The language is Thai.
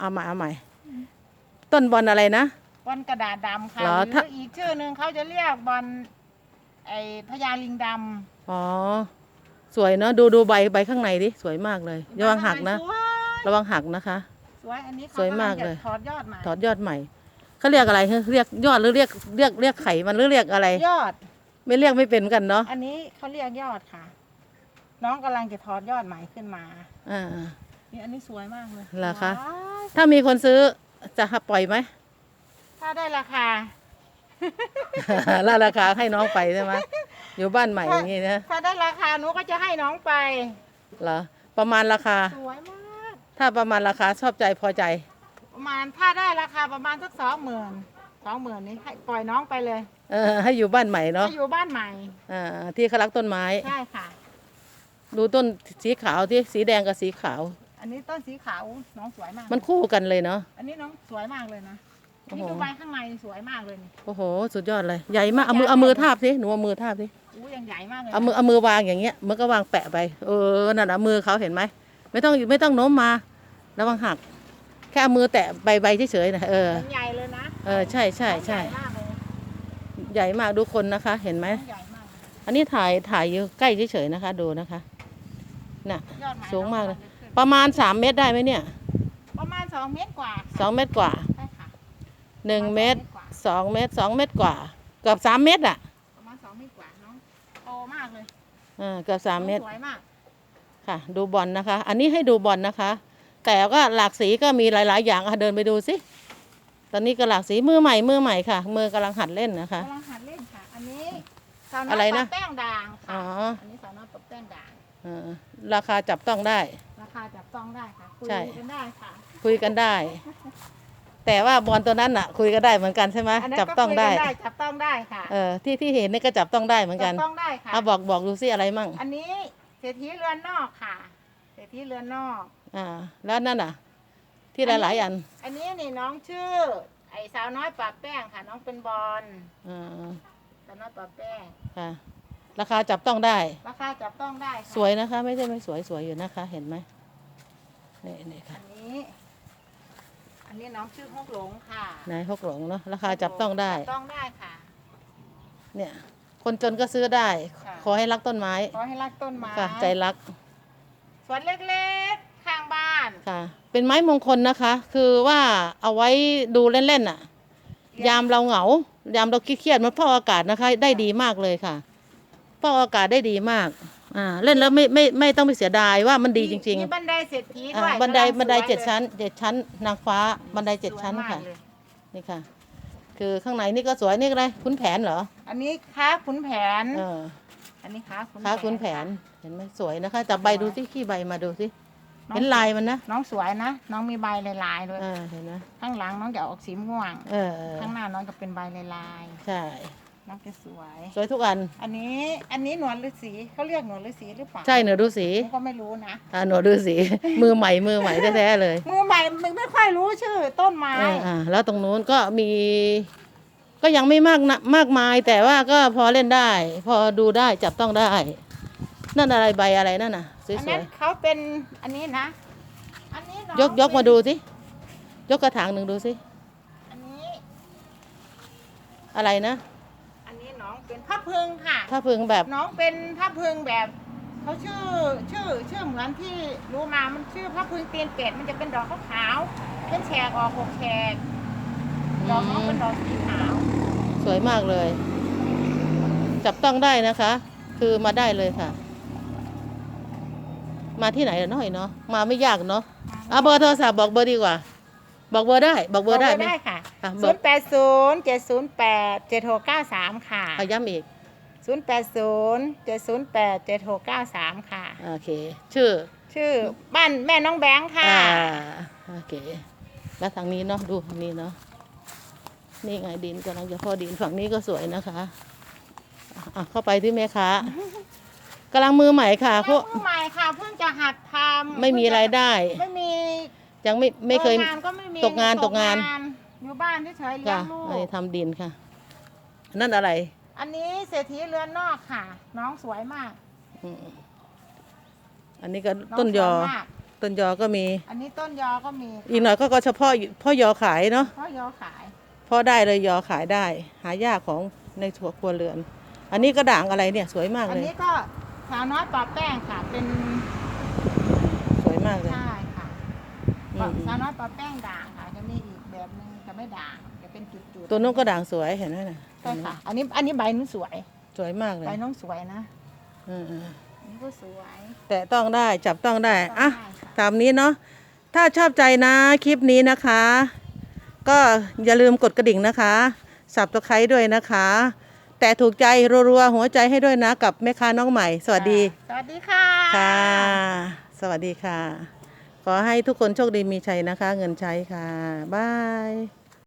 เอาเอาใหม่เอาใหม่ ต้นบอลอะไรนะ บอลกระดาษดำค่ะเหรอหรืถ้าออีกชื่อหนึ่งเขาจะเรียกบอลไอพญาลิงดอ๋อ สวยเนาะดูดูใบใบข้างในดิ สวยมากเลยำระวังหักนะ สวยระวังหักนะคะ สวยอันนี้เขสวยมากำงจะเลยถอดยอดใหม่ถอดยอดใหม่เขาเรียกอะไรเรียกยอดหรือเรียกเรียกเรียกไข่มันหรือเรียกอะไร ยอด ไม่เรียกไม่เป็นเหมือนกันเนาะอันนี้เขาเรียกยอดค่ะ น้องกำลังจะถอดยอดใหม่ขึ้นมา อ่า นี่อันนี้สวยมากเลยเหรอคะ ว้ายถ้ามีคนซื้อจะปล่อยไหม ถ้าได้ราคาแล้วราคาให้น้องไปใช่ไหมอยู่บ้านใหม่อย่างงี้นะถ้าได้ราคาหนูก็จะให้น้องไป เหรอประมาณราคา สวยมาก ถ้าประมาณราคาชอบใจพอใจ ประมาณถ้าได้ราคาประมาณสักสองหมื่นสองหมื่นนี้ให้ปล่อยน้องไปเลยเออให้อยู่บ้านใหม่เนาะถ้าอยู่บ้านใหม่อ่าที่เขารักต้นไม้ ใช่ค่ะ ดูต้นสีขาวที่สีแดงกับสีขาว อันนี้ต้นสีขาวน้องสวยมาก มันคู่กันเลยเนาะ อันนี้น้องสวยมากเลยนะ โอ้นี่โห ดูใบข้างในสวยมากเลยนี่ โอ้โห สุดยอดเลย ใหญ่มาก เอามือ เอามือทาบสิ หนูเอามือทาบสิ อู้ยังใหญ่มากเลยนะเอามือ เอามือวางอย่างเงี้ย มันก็วางแปะไป เออ นั่นนะมือเขาเห็นไหม ไม่ต้อง ไม่ต้องโน้มมา ระวังหัก แค่เอามือแตะใบใบเฉยๆนะ เออ มันใหญ่เลยนะเออ ใช่ใช่ใช่ใหญ่มากเลยใหญ่มากดูคนนะคะ เห็นไหมใหญ่มากอันนี้ถ่าย ถ่ายอยู่ใกล้เฉยๆนะคะ ดูนะคะ น่ะ ยอดไม้สูงมากเลย น้องขึ้น ประมาณสามเมตรได้ไหมเนี่ยประมาณสองเมตรกว่าค่ะสองเมตรกว่าใช่ค่ะหนึ่งเมตรกว่าสองเมตรสองเมตรกว่าเกือบสามเมตรอะประมาณสองเมตรกว่าน้องโตมากเลยอ่าเกือบสามเมตรสวยมากค่ะ ดูบอลนะคะ อันนี้ให้ดูบอลนะคะ แต่ก็หลากสีก็มีหลาย ๆ อย่างอะเดินไปดูสิตอนนี้ก็หลากสีมือใหม่มือใหม่ค่ะ มือกำลังหัดเล่นนะคะ กำลังหัดเล่นค่ะ อันนี้สาวน้อะอยไรปนะแป้งด่างอ๋ค่ะออันนี้สาวน้อยปะแป้งด่าง เออราคาจับต้องได้รา คาจับต้องได้ค่ะคุยใช่กันได้ค่ะ คุยกันได้ แต่ว่าบอลตัวนั้นอะ คุยกันได้เหมือนกันใช่ไหมอันนั้นจับก็ต้องคุยได้กันได้จับต้องได้ค่ะเออที่ที่เห็นนี่ก็จับต้องได้เหมือนกันจับต้องได้ค่ะ เอาบอกบอกดูสิอะไรมั่งอันนี้เศรษฐีเรือนนอกค่ะ เศรษฐีเรือนนอก อ่า แล้วนั่นอะ ที่หลายๆอันอันนี้นี่น้องชื่อ ไอ้สาวน้อยปะแป้งค่ะ น้องเป็นบอลอ่าสาวน้อยปะแป้งค่ะ ราคาจับต้องได้ ราคาจับต้องได้ค่ะสวยนะคะ ไม่ใช่ไม่สวยสวยอยู่นะคะ เห็นไหม นี่นี่ค่ะ อันนี้ อันนี้น้องชื่อฮกหลงค่ะนายฮกหลงเนาะราคาจับต้องได้ จับต้องได้ค่ะ เนี่ย คนจนก็ซื้อได้ ค่ะ ขอให้รักต้นไม้ขอให้รักต้นไม้ค่ะ ใจรักสวนเล็กๆ ข้างบ้านค่ะ เป็นไม้มงคลนะคะ คือว่าเอาไว้ดูเล่นๆน่ะ ยามเราเหงา ยามเราเครียดๆมันฟอกอากาศนะคะ ได้ดีมากเลยค่ะฟอกอากาศได้ดีมาก อ่าเล่นแล้วไม่ไม่ไม่ต้องไปเสียดายว่ามันดีจริง มีบันไดเศรษฐีๆด้อ่าวยบันไดกำลังบันไดสวยเจ็ดลยชั้นเจ็ดชั้น นางฟ้าบันไดเจ็ดชั้นสวยมากค่ะ เลยนี่ค่ะ คือข้างในนี่ก็สวยนี่อะไรขุนแผนเหรออันนี้ค้าขุนแผน เอออันนี้ค้าขุนค้าขุนแผนเห็นไหมสวยนะคะจับใบดูสิขี้ใบมาดูสิน้องเห็นลายมันนะน้องสวยนะ น้องมีใบลายๆด้วยเออเห็นไหมข้างหลังน้องจะออกสีม่วง เออเออข้างหน้าน้องจะเป็นใบลายใช่ๆ น้องจะสวย สวยทุกอัน อันนี้อันนี้หนวดฤาษีเขาเรียกหนวดฤาษีหรือเปล่าใช่หนูดูสีหนูก็ไม่รู้นะอ่าหนูดูสี มือใหม่มือใหม่แท้ๆเลยมือใหม่มึงไม่ค่อยรู้ชื่อ ต้นไม้เอออ่าแล้วตรงนู้นก็มี ก็ยังไม่มากนะมากมาย แต่ว่าก็พอเล่นได้ พอดูได้จับต้องได้ นั่นอะไรใบอะไรนั่นน่ะสอันวนั้ยนเขาเป็นอันนี้นะ อันนี้น้องๆยกยกเป็นมาดูสิยกกระถางหนึ่งดูสิอันนี้อะไรนะ อันนี้น้องเป็นพระพึงค่ะ ถ้าพึงแบบน้องเป็นพระพึงแบบเขาชื่อชื่อชื่อเหมือนที่รู้มามันชื่อพระพึงตีนเป็ดมันจะเป็นดอกขาวๆเป็นแฉกออกหกแฉกดอกน้องเป็นดอกสีขาวสวยมากเลย จับต้องได้นะคะ คือมาได้เลยค่ะ มาที่ไหนล่ะน้อยเนาะมาไม่ยากเนาะอะเบอร์โทรศัพท์บอกเบอร์ดีกว่า บอกเบอร์ได้บอกเบอร์ได้ไหม ได้ค่ะอะบศูอกนย์แปดศูนย์เจ็ดศูนย์แปดเจ็ดหกเก้าสามค่ะเอาย้ำอีกศูนย์แปดศูนย์เจ็ดศูนย์แปดเจ็ดหกเก้าสามค่ะ โอเค ชื่อชื่อบ้านแม่น้องแบงค์ค่ะ อ่าโอเคแล้วทางนี้เนาะดูทางนี้เนาะนี่ไงดินกำลังจะพอดินฝั่งนี้ก็สวยนะคะอะอะเข้าไปที่แม่ค้ากำลังมือใหม่ค่ะพวกเพิ่งใหม่ค่ะเพิ่งจะหัดทำไม่มีรายได้ ไม่มี ยังไม่ไม่เคย อองานก็ไม่มีตกงานตกงาน อยู่บ้านเฉยๆเลี้ยค่ะงลูอันนี้กทำดินค่ะ นั่นอะไรอันนี้เศรษฐีเรือนนอกค่ะ น้องสวยมากอืมอันนี้ก็น้องต้นยอ สวมากต้นยอก็มี อันนี้ต้นยอก็มีอีกหน่อยก็ก็เฉพาะพ่อยอขายเนาะเพราะยอขาย พ่อได้เลยยอขายได้ หายากของในถั่วครัวเรือน อันนี้กระด่างอะไรเนี่ยสวยมากอันเลย นี้ก็สาวน้อยปอแป้งค่ะ เป็นสวยมากเลย ใช่ค่ะอืม สาวน้อยปอแป้งด่างค่ะจะมีอีกแบบหนึงจะไม่ด่างจะเป็นจุดๆตัวนู้นก็ด่างสวยเห็นไหมน่ะใช่ค่ะ อันนี้อันนี้ใบนู้นสวย สวยมากเลยใบน้องสวยนะอืมอันนี้ก็สวยๆแต่ต้องได้จับต้องได้อะ ได้ค่ะตามนี้เนาะ ถ้าชอบใจนะคลิปนี้นะคะ ก็อย่าลืมกดกระดิ่งนะคะ สับตะไคร้ด้วยนะคะ แต่ถูกใจรัวๆ หัวใจให้ด้วยนะกับแม่ค้าน้องใหม่ สวัสดี สวัสดีค่ะ ค่ะ สวัสดีค่ะ ขอให้ทุกคนโชคดีมีชัยนะคะ เงินใช้ค่ะบาย